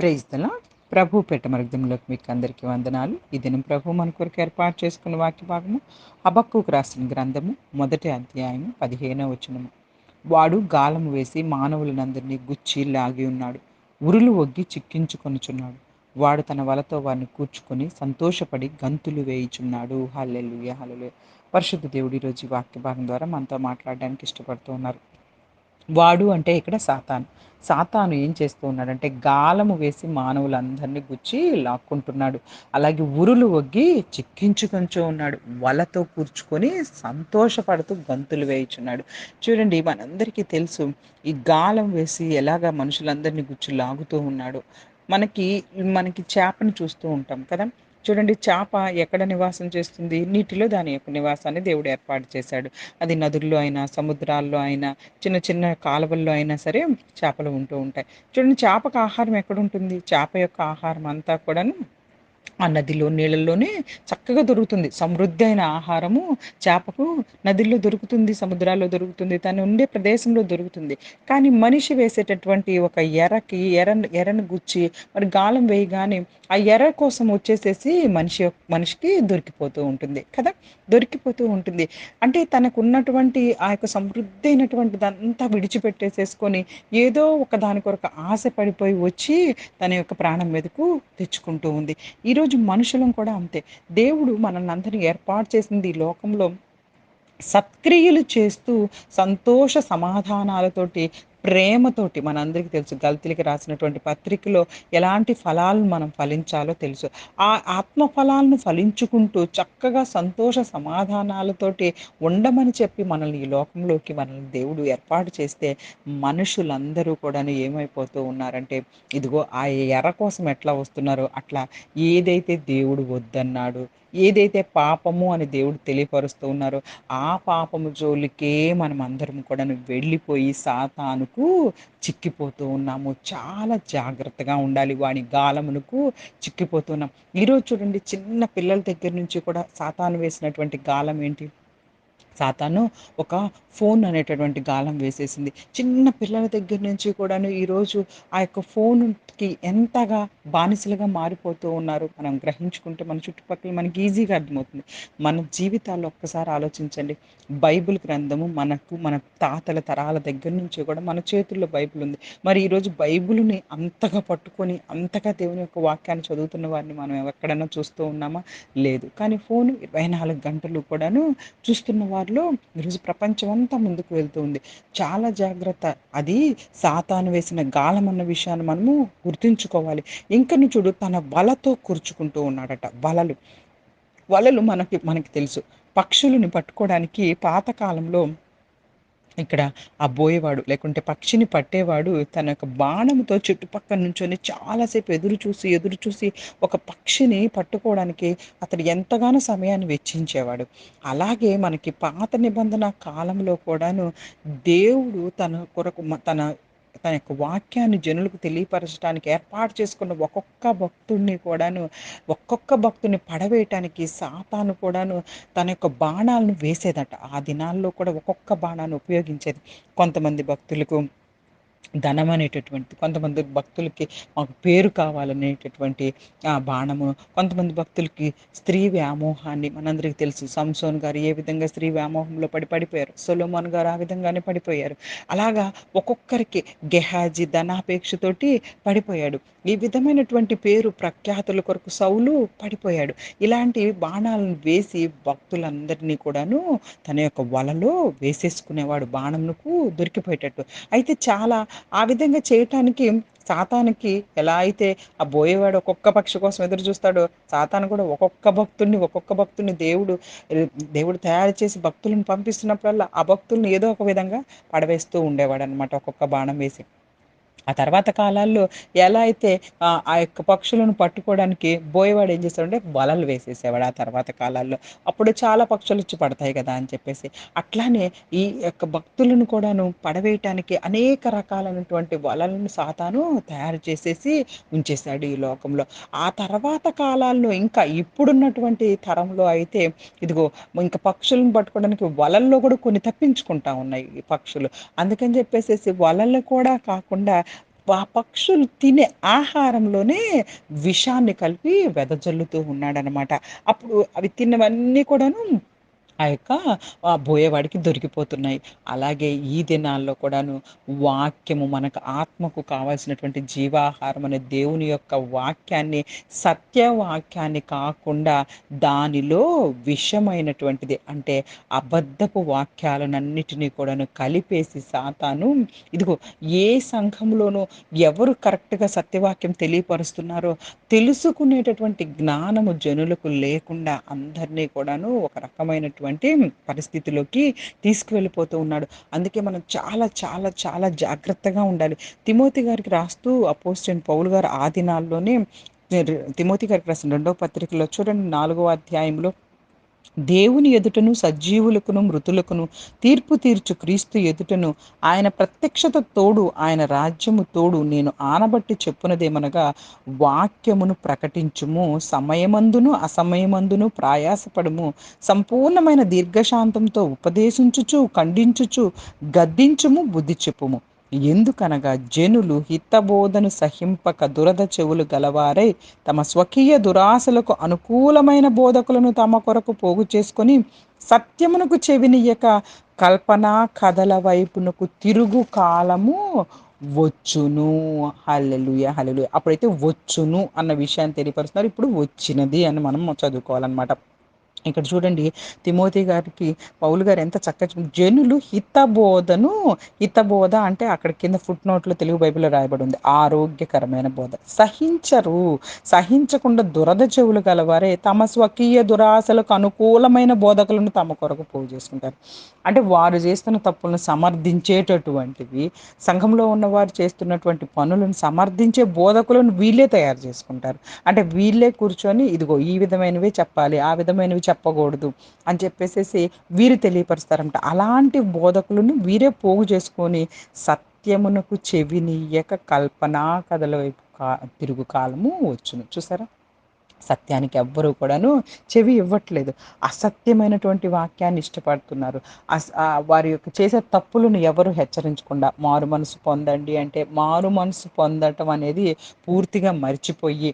Praise దలా ప్రభు పెట్టమర్థంలోకి మీకు అందరికీ వందనాలు. ఈ దినం ప్రభు మన కొరకు ఏర్పాటు చేసుకున్న వాక్య భాగము అబక్కుకు రాసిన గ్రంథము మొదటి అధ్యాయము పదిహేనవ వచనము. వాడు గాలం వేసి మానవులనందరినీ గుచ్చి లాగి ఉన్నాడు. ఉరులు ఒగ్గి చిక్కించుకొనుచున్నాడు. వాడు తన వలతో వారిని కూర్చుకొని సంతోషపడి గంతులు వేయుచున్నాడు. Hallelujah hallelujah. పరిశుద్ధ దేవుడు ఈరోజు వాక్య భాగం ద్వారా మనతో మాట్లాడడానికి ఇష్టపడుతూ ఉన్నారు. వాడు అంటే ఇక్కడ సాతాను. సాతాను ఏం చేస్తూ ఉన్నాడంటే గాలము వేసి మానవులందరినీ గుచ్చి లాక్కుంటున్నాడు. అలాగే ఉరులు వగ్గి చిక్కించుకొంచు ఉన్నాడు. వలతో కూర్చుకొని సంతోషపడుతూ గంతులు వేయుచున్నాడు. చూడండి మనందరికీ తెలుసు ఈ గాలం వేసి ఎలాగ మనుషులందరినీ గుచ్చి లాగుతూ ఉన్నాడు. మనకి మనకి చేపను చూస్తూ ఉంటాం కదా? చూడండి చేప ఎక్కడ నివాసం చేస్తుంది? నీటిలో దాని యొక్క నివాసాన్ని దేవుడు ఏర్పాటు చేశాడు. అది నదుల్లో అయినా సముద్రాల్లో అయినా చిన్న చిన్న కాలువల్లో అయినా సరే చేపలు ఉంటూ ఉంటాయి. చూడండి చేపకు ఆహారం ఎక్కడ ఉంటుంది? చేప యొక్క ఆహారం అంతా కూడాను ఆ నదిలో నీళ్ళల్లోనే చక్కగా దొరుకుతుంది. సమృద్ధి అయిన ఆహారము చేపకు నదిలో దొరుకుతుంది సముద్రాల్లో దొరుకుతుంది తను ఉండే ప్రదేశంలో దొరుకుతుంది. కానీ మనిషి వేసేటటువంటి ఒక ఎరకి ఎర ఎరను గుచ్చి మరి గాలం వేయగానే ఆ ఎర కోసం వచ్చేసేసి మనిషి మనిషికి దొరికిపోతూ ఉంటుంది కదా? దొరికిపోతూ ఉంటుంది. అంటే తనకు ఉన్నటువంటి ఆ యొక్క సమృద్ధి అయినటువంటిదంతా విడిచిపెట్టేసేసుకొని ఏదో ఒక దాని కొరకు ఆశ పడిపోయి వచ్చి తన యొక్క ప్రాణం మీదకు తెచ్చుకుంటూ ఉంది. ఈరోజు మనుషులం కూడా అంతే. దేవుడు మనల్ని అందరినీ ఏర్పాటు చేసింది ఈ లోకంలో సత్క్రియలు చేస్తూ సంతోష సమాధానాలతోటి ప్రేమతోటి మనందరికీ తెలుసు గల్తీలకి రాసినటువంటి పత్రికలో ఎలాంటి ఫలాలను మనం ఫలించాలో తెలుసు. ఆ ఆత్మ ఫలాలను ఫలించుకుంటూ చక్కగా సంతోష సమాధానాలతోటి ఉండమని చెప్పి మనల్ని ఈ లోకంలోకి మనల్ని దేవుడు ఏర్పాటు చేస్తే మనుషులందరూ కూడా ఏమైపోతూ ఉన్నారంటే ఇదిగో ఆ ఎర్ర కోసం ఎట్లా వస్తున్నారో అట్లా ఏదైతే దేవుడు వద్దన్నాడు ఏదైతే పాపము అని దేవుడు తెలియపరుస్తూ ఉన్నారో ఆ పాపము జోలికే మనం అందరం కూడా వెళ్ళిపోయి సాతానుకు చిక్కిపోతూ ఉన్నాము. చాలా జాగ్రత్తగా ఉండాలి వాని గాలమునకు చిక్కిపోతున్నాం ఈరోజు చూడండి చిన్న పిల్లల దగ్గర నుంచి కూడా సాతాను వేసినటువంటి గాలం ఏంటి? సాతాను ఒక ఫోన్ అనేటటువంటి గాలం వేసేసింది. చిన్న పిల్లల దగ్గర నుంచి కూడాను ఈరోజు ఆ యొక్క ఫోన్కి ఎంతగా బానిసలుగా మారిపోతూ ఉన్నారు మనం గ్రహించుకుంటే మన చుట్టుపక్కల మనకి ఈజీగా అర్థమవుతుంది. మన జీవితాల్లో ఒక్కసారి ఆలోచించండి. బైబిల్ గ్రంథము మనకు మన తాతల తరాల దగ్గర నుంచి కూడా మన చేతుల్లో బైబిల్ ఉంది. మరి ఈరోజు బైబిల్ని అంతగా పట్టుకొని అంతగా దేవుని యొక్క వాక్యాన్ని చదువుతున్న వారిని మనం ఎక్కడైనా చూస్తూ ఉన్నామా? లేదు. కానీ ఫోన్ ఇరవై నాలుగు గంటలు కూడాను చూస్తున్న దారిలో ఈరోజు ప్రపంచం అంతా ముందుకు వెళ్తుంది చాలా జాగ్రత్త. అది సాతాను వేసిన గాలం అన్న విషయాన్ని మనము గుర్తుంచుకోవాలి. ఇంకను చూడు తన వలతో కూర్చుకుంటూ ఉన్నాడట. వలలు. వలలు మనకి మనకి తెలుసు. పక్షులను పట్టుకోవడానికి పాతకాలంలో ఇక్కడ ఆ బోయేవాడు లేకుంటే పక్షిని పట్టేవాడు తన యొక్క బాణంతో చుట్టుపక్కల నుంచొని చాలాసేపు ఎదురు చూసి ఎదురు చూసి ఒక పక్షిని పట్టుకోవడానికి అతడు ఎంతగానో సమయాన్ని వెచ్చించేవాడు. అలాగే మనకి పాత నిబంధన కాలంలో కూడాను దేవుడు తన కొరకు తన తన యొక్క వాక్యాన్ని జనులకు తెలియపరచడానికి ఏర్పాటు చేసుకున్న ఒక్కొక్క భక్తుడిని కూడాను ఒక్కొక్క భక్తుని పడవేయటానికి సాతాను కూడాను తన యొక్క బాణాలను వేసేదట. ఆ దినాల్లో కూడా ఒక్కొక్క బాణాన్ని ఉపయోగించేది కొంతమంది భక్తులకు. ధనం అనేటటువంటి కొంతమంది భక్తులకి మాకు పేరు కావాలనేటటువంటి ఆ బాణము కొంతమంది భక్తులకి స్త్రీ వ్యామోహాన్ని మనందరికీ తెలుసు. సంసోన్ గారు ఏ విధంగా స్త్రీ వ్యామోహంలో పడి పడిపోయారు? సొలోమోన్ గారు ఆ విధంగానే పడిపోయారు. అలాగా ఒక్కొక్కరికి గెహాజీ ధనాపేక్షతోటి పడిపోయాడు. ఈ విధమైనటువంటి పేరు ప్రఖ్యాతుల కొరకు సౌలు పడిపోయాడు. ఇలాంటి బాణాలను వేసి భక్తులందరినీ కూడాను తన యొక్క వలలో వేసేసుకునేవాడు. బాణంకు దొరికిపోయేటట్టు. అయితే చాలా ఆ విధంగా చేయటానికి సాతానికి ఎలా అయితే ఆ బోయేవాడు ఒక్కొక్క పక్షి కోసం ఎదురు చూస్తాడో సాతాను కూడా ఒక్కొక్క భక్తుడిని ఒక్కొక్క భక్తుడిని దేవుడు దేవుడు తయారు చేసి భక్తులను పంపిస్తున్నప్పుడల్లా ఆ భక్తుల్ని ఏదో ఒక విధంగా పడవేస్తూ ఉండేవాడు అనమాట ఒక్కొక్క బాణం వేసి. ఆ తర్వాత కాలాల్లో ఎలా అయితే ఆ యొక్క పక్షులను పట్టుకోవడానికి బోయవాడు ఏం చేస్తాడంటే వలలు వేసేసేవాడు ఆ తర్వాత కాలాల్లో. అప్పుడు చాలా పక్షులు వచ్చి పడతాయి కదా అని చెప్పేసి. అట్లానే ఈ యొక్క భక్తులను కూడాను పడవేయటానికి అనేక రకాలైనటువంటి వలలను సాతాను తయారు చేసేసి ఉంచేశాడు ఈ లోకంలో. ఆ తర్వాత కాలాల్లో ఇంకా ఇప్పుడున్నటువంటి తరంలో అయితే ఇదిగో ఇంకా పక్షులను పట్టుకోవడానికి వలల్లో కూడా కొన్ని తప్పించుకుంటా ఉన్నాయి ఈ పక్షులు. అందుకని చెప్పేసేసి వలలు కూడా కాకుండా పక్షులు తినే ఆహారంలోనే విషాన్ని కలిపి వెదజల్లుతూ ఉన్నాడనమాట అప్పుడు అవి తిన్నవన్నీ కూడాను ఆ యొక్క ఆ బోయేవాడికి దొరికిపోతున్నాయి. అలాగే ఈ దినాల్లో కూడాను వాక్యము మనకు ఆత్మకు కావాల్సినటువంటి జీవాహారం అనే దేవుని యొక్క వాక్యాన్ని సత్యవాక్యాన్ని కాకుండా దానిలో విషమైనటువంటిది అంటే అబద్ధపు వాక్యాలనన్నిటినీ కూడాను కలిపేసి సాతాను. ఇదిగో ఏ సంఘంలోనూ ఎవరు కరెక్ట్‌గా సత్యవాక్యం తెలియపరుస్తున్నారో తెలుసుకునేటటువంటి జ్ఞానము జనులకు లేకుండా అందరినీ కూడాను ఒక రకమైనటువంటి పరిస్థితిలోకి తీసుకువెళ్ళిపోతూ ఉన్నాడు. అందుకే మనం చాలా చాలా చాలా జాగ్రత్తగా ఉండాలి. తిమోతి గారికి రాస్తూ అపోజిట్ పౌలు గారు ఆ దినాల్లోనే తిమోతి గారికి రాసిన రెండవ పత్రికలో చూడండి నాలుగవ అధ్యాయంలో దేవుని ఎదుటను సజీవులకును మృతులకును తీర్పు తీర్చు క్రీస్తు ఎదుటను ఆయన ప్రత్యక్షత తోడు ఆయన రాజ్యము తోడు నేను ఆనబట్టి చెప్పునదేమనగా వాక్యమును ప్రకటించుము సమయమందును అసమయమందును ప్రయాసపడము సంపూర్ణమైన దీర్ఘశాంతంతో ఉపదేశించుచు ఖండించుచు గద్దించుము బుద్ధి చెప్పుము. ఎందుకనగా జనులు హితబోధను సహింపక దురద చెవులు గలవారై తమ స్వకీయ దురాశలకు అనుకూలమైన బోధకులను తమ కొరకు పోగు చేసుకొని సత్యమునకు చెవినియ్యక కల్పనా కథల వైపునకు తిరుగు కాలము వచ్చును. Hallelujah hallelujah. అప్పుడైతే వచ్చును అన్న విషయాన్ని తెలియపరుస్తున్నారు. ఇప్పుడు వచ్చినది అని మనం చదువుకోవాలన్నమాట. ఇక్కడ చూడండి తిమోతి గారికి పౌలు గారు ఎంత చక్కగా జనులు హితబోధను హితబోధ అంటే అక్కడ కింద ఫుట్ నోట్లో తెలుగు బైబిల్లో రాయబడి ఉంది ఆరోగ్యకరమైన బోధ. సహించరు. సహించకుండా దురద చెవులు గలవారే తమ స్వకీయ దురాశలకు అనుకూలమైన బోధకులను తమ కొరకు పోగు చేసుకుంటారు. అంటే వారు చేస్తున్న తప్పులను సమర్థించేటటువంటివి సంఘంలో ఉన్నవారు చేస్తున్నటువంటి పనులను సమర్థించే బోధకులను వీళ్ళే తయారు చేసుకుంటారు. అంటే వీళ్ళే కూర్చొని ఇదిగో ఈ విధమైనవి చెప్పాలి ఆ విధమైనవి చెప్పాలి చెప్పకూడదు అని చెప్పేసేసి వీరు తెలియపరుస్తారంట. అలాంటి బోధకులను వీరే పోగు చేసుకొని సత్యమునకు చెవినీయక కల్పనా కథల వైపు కా తిరుగు కాలము వచ్చును. చూసారా? సత్యానికి ఎవ్వరూ కూడాను చెవి ఇవ్వట్లేదు. అసత్యమైనటువంటి వాక్యాన్ని ఇష్టపడుతున్నారు. వారి యొక్క చేసే తప్పులను ఎవరు హెచ్చరించకుండా మారు మనసు పొందండి అంటే మారు మనసు పొందటం అనేది పూర్తిగా మర్చిపోయి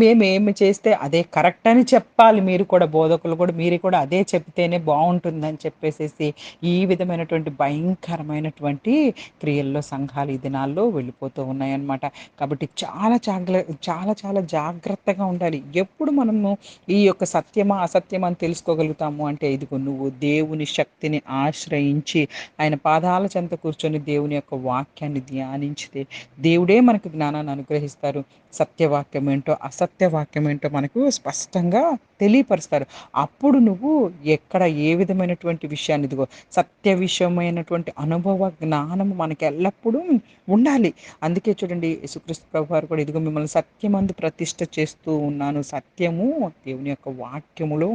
మేమేమి చేస్తే అదే కరెక్ట్ అని చెప్పాలి. మీరు కూడా బోధకులు కూడా మీరు కూడా అదే చెప్తేనే బాగుంటుందని చెప్పేసేసి ఈ విధమైనటువంటి భయంకరమైనటువంటి క్రియల్లో సంఘాలు ఈ దినాల్లో వెళ్ళిపోతూ ఉన్నాయన్నమాట. కాబట్టి చాలా జాగ్ర చాలా చాలా జాగ్రత్తగా ఉండాలి. ఎప్పుడు మనము ఈ యొక్క సత్యమా అసత్యమా అని తెలుసుకోగలుగుతాము? అంటే ఇదిగో నువ్వు దేవుని శక్తిని ఆశ్రయించి ఆయన పాదాల చెంత కూర్చొని దేవుని యొక్క వాక్యాన్ని ధ్యానించితే దేవుడే మనకు జ్ఞానాన్ని అనుగ్రహిస్తారు. సత్యవాక్యం ఏంటో అసత్యవాక్యం ఏంటో మనకు స్పష్టంగా తెలియపరుస్తారు. అప్పుడు నువ్వు ఎక్కడ ఏ విధమైనటువంటి విషయాన్ని ఇదిగో సత్య విషయమైనటువంటి అనుభవ జ్ఞానం మనకి ఎల్లప్పుడూ ఉండాలి. అందుకే చూడండి యేసుక్రీస్తు ప్రభు వారు కూడా ఇదిగో మిమ్మల్ని సత్యమందు ప్రతిష్ట చేస్తూ ఉన్నాను. సత్యము దేవుని యొక్క వాక్యములో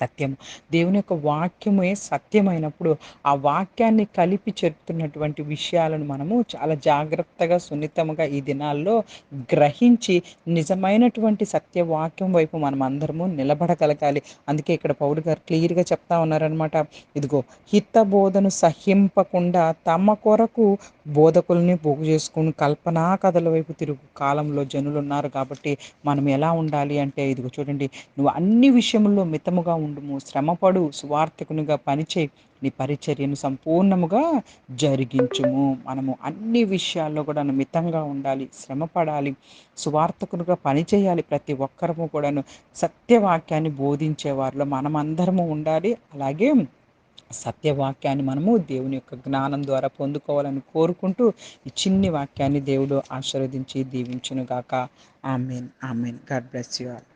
సత్యం దేవుని యొక్క వాక్యమే సత్యమైనప్పుడు ఆ వాక్యాన్ని కలిపి చెప్తున్నటువంటి విషయాలను మనము చాలా జాగ్రత్తగా సున్నితంగా ఈ దినాల్లో గ్రహించి నిజమైనటువంటి సత్యవాక్యం వైపు మనం అందరము నిలబడగలగాలి. అందుకే ఇక్కడ పౌరు గారు క్లియర్గా చెప్తా ఉన్నారనమాట ఇదిగో హితబోధను సహింపకుండా తమ కొరకు బోధకుల్ని పోగు చేసుకుని కల్పనా కథల వైపు తిరుగు. కాలంలో జనులు ఉన్నారు కాబట్టి మనం ఎలా ఉండాలి అంటే ఇదిగో చూడండి నువ్వు అన్ని విషయంలో మితముగా ఉండుము. శ్రమపడు సువార్థకునిగా పనిచేయి నీ పరిచర్యను సంపూర్ణముగా జరిగించుము. మనము అన్ని విషయాల్లో కూడా మితంగా ఉండాలి శ్రమపడాలి సువార్థకునిగా పనిచేయాలి ప్రతి ఒక్కరము కూడాను. సత్యవాక్యాన్ని బోధించే వారిలో మనమందరము ఉండాలి. అలాగే సత్యవాక్యాన్ని మనము దేవుని యొక్క జ్ఞానం ద్వారా పొందుకోవాలని కోరుకుంటూ ఈ చిన్ని వాక్యాన్ని దేవుడు ఆశీర్వదించి దీవించునుగాక. Amen. Amen. God bless you all.